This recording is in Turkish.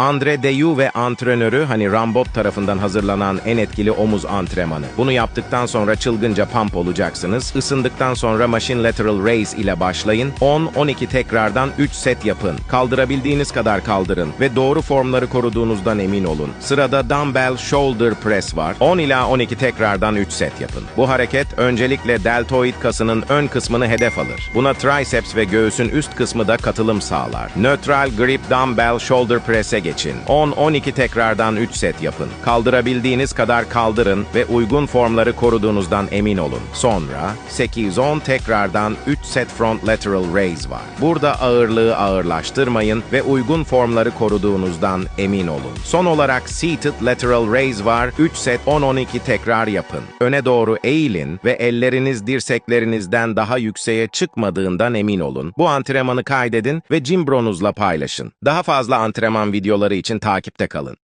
Andre Deyu ve antrenörü hani Rambot tarafından hazırlanan en etkili omuz antrenmanı. Bunu yaptıktan sonra çılgınca pump olacaksınız. Isındıktan sonra machine lateral raise ile başlayın. 10-12 tekrardan 3 set yapın. Kaldırabildiğiniz kadar kaldırın ve doğru formları koruduğunuzdan emin olun. Sırada dumbbell shoulder press var. 10 ila 12 tekrardan 3 set yapın. Bu hareket öncelikle deltoid kasının ön kısmını hedef alır. Buna triceps ve göğsün üst kısmı da katılım sağlar. Neutral grip dumbbell shoulder press'e geçin. 10-12 tekrardan 3 set yapın. Kaldırabildiğiniz kadar kaldırın ve uygun formları koruduğunuzdan emin olun. Sonra 8-10 tekrardan 3 set front lateral raise var. Burada ağırlığı ağırlaştırmayın ve uygun formları koruduğunuzdan emin olun. Son olarak seated lateral raise var. 3 set 10-12 tekrar yapın. Öne doğru eğilin ve elleriniz dirseklerinizden daha yükseğe çıkmadığından emin olun. Bu antrenmanı kaydedin ve Jimbro'nuzla paylaşın. Daha fazla antrenman videoları için takipte kalın.